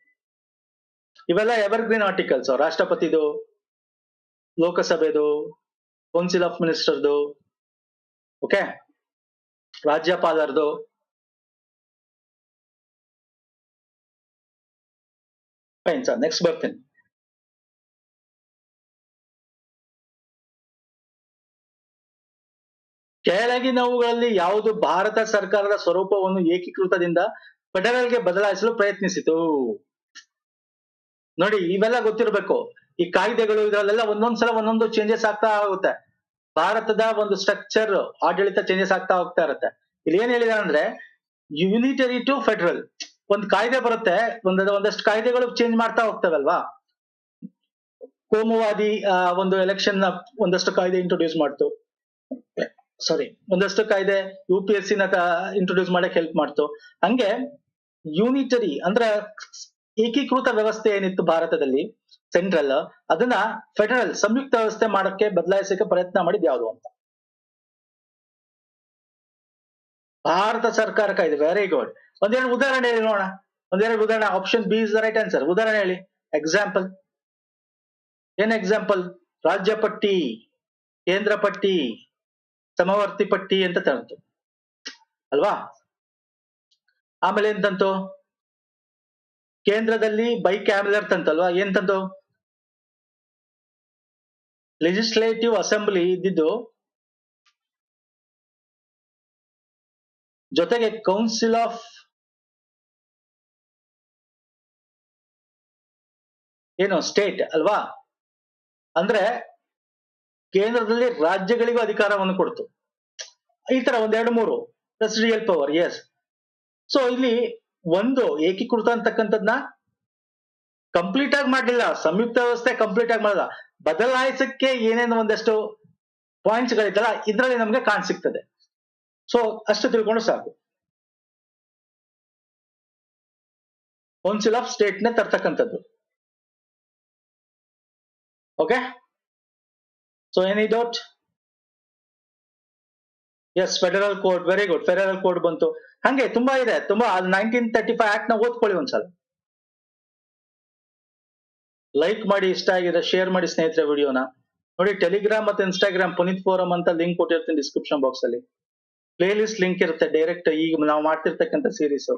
ಇವೆಲ್ಲ ಎವರ್ ಗ್ರೀನ್ ಆರ್ಟಿಕಲ್ಸ್ ರಾಷ್ಟ್ರಪತಿದು, ಲೋಕಸಭೆದು ಕೌನ್ಸಿಲ್ ಆಫ್ ಮಿನಿಸ್ಟರ್ದು ಓಕೆ ರಾಜ್ಯಪಾಲರದು. ಫೈನ್ ಸರ್ ನೆಕ್ಸ್ಟ್ ಬರ್ತೀನಿ. ಕೆಳಗಿನವುಗಳಲ್ಲಿ ಯಾವುದು ಭಾರತ ಸರ್ಕಾರದ ಸ್ವರೂಪವನ್ನು ಏಕೀಕೃತದಿಂದ ಫೆಡರಲ್ಗೆ ಬದಲಾಯಿಸಲು ಪ್ರಯತ್ನಿಸಿತು? ನೋಡಿ, ಇವೆಲ್ಲ ಗೊತ್ತಿರಬೇಕು. ಈ ಕಾಯ್ದೆಗಳು ಇದರಲ್ಲೆಲ್ಲ ಒಂದೊಂದ್ಸಲ ಒಂದೊಂದು ಚೇಂಜಸ್ ಆಗ್ತಾ ಹೋಗುತ್ತೆ. ಭಾರತದ ಒಂದು ಸ್ಟ್ರಕ್ಚರ್ ಆಡಳಿತ ಚೇಂಜಸ್ ಆಗ್ತಾ ಹೋಗ್ತಾ ಇರುತ್ತೆ. ಇಲ್ಲಿ ಏನ್ ಹೇಳಿದಾರೆ ಅಂದ್ರೆ ಯುನಿಟರಿ ಟು ಫೆಡರಲ್ ಒಂದ್ ಕಾಯ್ದೆ ಬರುತ್ತೆ, ಒಂದ್ ಒಂದಷ್ಟು ಕಾಯ್ದೆಗಳು ಚೇಂಜ್ ಮಾಡ್ತಾ ಹೋಗ್ತವಲ್ವಾ? ಕೋಮುವಾದಿ ಒಂದು ಎಲೆಕ್ಷನ್ನ ಒಂದಷ್ಟು ಕಾಯ್ದೆ ಇಂಟ್ರೊಡ್ಯೂಸ್ ಮಾಡ್ತು. ಸಾರಿ ಒಂದಷ್ಟು ಕಾಯ್ದೆ ಯು ಪಿ ಎಸ್ನ ಇಂಟ್ರೊಡ್ಯೂಸ್ ಮಾಡಕ್ ಹೆಲ್ಪ್ ಮಾಡ್ತು. ಹಂಗೆ ಯೂನಿಟರಿ ಅಂದ್ರೆ ಏಕೀಕೃತ ವ್ಯವಸ್ಥೆ ಏನಿತ್ತು ಭಾರತದಲ್ಲಿ? ಸೆಂಟ್ರಲ್ ಅದನ್ನ ಫೆಡರಲ್ ಸಂಯುಕ್ತ ವ್ಯವಸ್ಥೆ ಮಾಡಕ್ಕೆ ಬದಲಾಯಿಸಕ್ಕೆ ಪ್ರಯತ್ನ ಮಾಡಿದ್ ಯಾವುದು ಅಂತ? ಭಾರತ ಸರ್ಕಾರ ಕಾಯ್ದೆ ವೆರಿ ಗುಡ್ ಒಂದೆರಡು ಉದಾಹರಣೆ ಹೇಳಿ ನೋಡೋಣ. ಒಂದೆರಡು ಉದಾಹರಣೆ option B is the right answer ಉದಾಹರಣೆ ಹೇಳಿ. ಎಕ್ಸಾಂಪಲ್ ಏನ್ ಎಕ್ಸಾಂಪಲ್ ರಾಜ್ಯ ಪಟ್ಟಿ, ಕೇಂದ್ರ ಪಟ್ಟಿ, ಸಮವರ್ತಿ ಪಟ್ಟಿ ಅಂತ ತಂತು ಅಲ್ವಾ? ಆಮೇಲೆ ಏನ್ ತಂತು ಕೇಂದ್ರದಲ್ಲಿ ಬೈಕ್ ಕ್ಯಾಬಿಲರ್ ತಂತಲ್ವಾ ಏನ್ ಲೆಜಿಸ್ಲೇಟಿವ್ ಅಸೆಂಬ್ಲಿ ಇದ್ದಿದ್ದು ಜೊತೆಗೆ ಕೌನ್ಸಿಲ್ ಆಫ್ ಏನು ಸ್ಟೇಟ್ ಅಲ್ವಾ? ಅಂದ್ರೆ ಕೇಂದ್ರದಲ್ಲಿ ರಾಜ್ಯಗಳಿಗೂ ಅಧಿಕಾರವನ್ನು ಕೊಡ್ತು. ಈ ತರ ಒಂದೆರಡು ಮೂರು ಪ್ರೆಸಿಡಿಯಲ್ ಪವರ್ ಎಸ್ ಸೊ ಇಲ್ಲಿ ಒಂದು ಏಕೀಕೃತ ಅಂತಕ್ಕಂಥದ್ನ ಕಂಪ್ಲೀಟ್ ಆಗಿ ಮಾಡಲಿಲ್ಲ. ಸಂಯುಕ್ತ ವ್ಯವಸ್ಥೆ ಕಂಪ್ಲೀಟ್ ಆಗಿ ಮಾಡಲ್ಲ ಬದಲಾಯಿಸಕ್ಕೆ ಏನೇನು ಒಂದಷ್ಟು ಪಾಯಿಂಟ್ಸ್ ಗಳಿದ್ದಲ್ಲ ಇದ್ರಲ್ಲಿ ನಮ್ಗೆ ಕಾಣ್ ಸಿಗ್ತದೆ. ಸೊ ಅಷ್ಟು ತಿಳ್ಕೊಂಡು ಸಾಕು. ಕೌನ್ಸಿಲ್ ಆಫ್ ಸ್ಟೇಟ್ನ ತರ್ತಕ್ಕಂಥದ್ದು. Okay so any doubt yes federal court very good federal court ಬಂತು. ಹಂಗೆ ತುಂಬಾ ಇದೆ, ತುಂಬಾ ನೈನ್ಟೀನ್ ತರ್ಟಿ ಫೈವ್ ಆಕ್ಟ್ನ ಓದ್ಕೊಳ್ಳಿ ಒಂದ್ಸಲ. ಲೈಕ್ ಮಾಡಿ, ಇಷ್ಟ ಆಗಿದೆ ಶೇರ್ ಮಾಡಿ ಸ್ನೇಹಿತರೆ ವಿಡಿಯೋನ. ನೋಡಿ ಟೆಲಿಗ್ರಾಮ್ ಮತ್ತೆ ಇನ್ಸ್ಟಾಗ್ರಾಮ್ ಪುನೀತ್ ಫೋರಂ ಅಂತ ಲಿಂಕ್ ಕೊಟ್ಟಿರ್ತೀನಿ ಡಿಸ್ಕ್ರಿಪ್ಷನ್ ಬಾಕ್ಸ್ ಅಲ್ಲಿ. ಪ್ಲೇ ಲಿಸ್ಟ್ ಲಿಂಕ್ ಇರುತ್ತೆ ಡೈರೆಕ್ಟ್ ಈಗ ನಾವು ಮಾಡ್ತಿರ್ತಕ್ಕಂಥ ಸೀರೀಸ್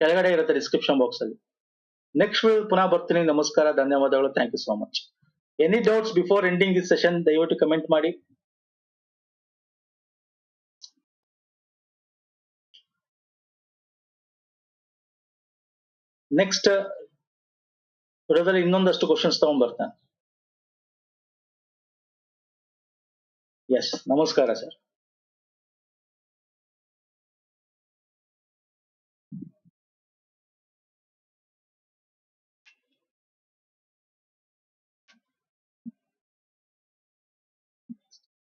ಕೆಳಗಡೆ ಇರುತ್ತೆ ಡಿಸ್ಕ್ರಿಪ್ಷನ್ ಬಾಕ್ಸ್ ಅಲ್ಲಿ. ನೆಕ್ಸ್ಟ್ ವಿಡಿಯೋ ಪುನಃ ಬರ್ತೀನಿ, ನಮಸ್ಕಾರ, ಧನ್ಯವಾದಗಳು thank you so much any doubts before ending this session ದಯವಿಟ್ಟು ಕಮೆಂಟ್ ಮಾಡಿ. ನೆಕ್ಸ್ಟ್ ವಿಡಿಯೋದಲ್ಲಿ ಇನ್ನೊಂದಷ್ಟು ಕ್ವಶನ್ಸ್ ತಗೊಂಡ್ ಬರ್ತಾನೆ ಎಸ್ ನಮಸ್ಕಾರ ಸರ್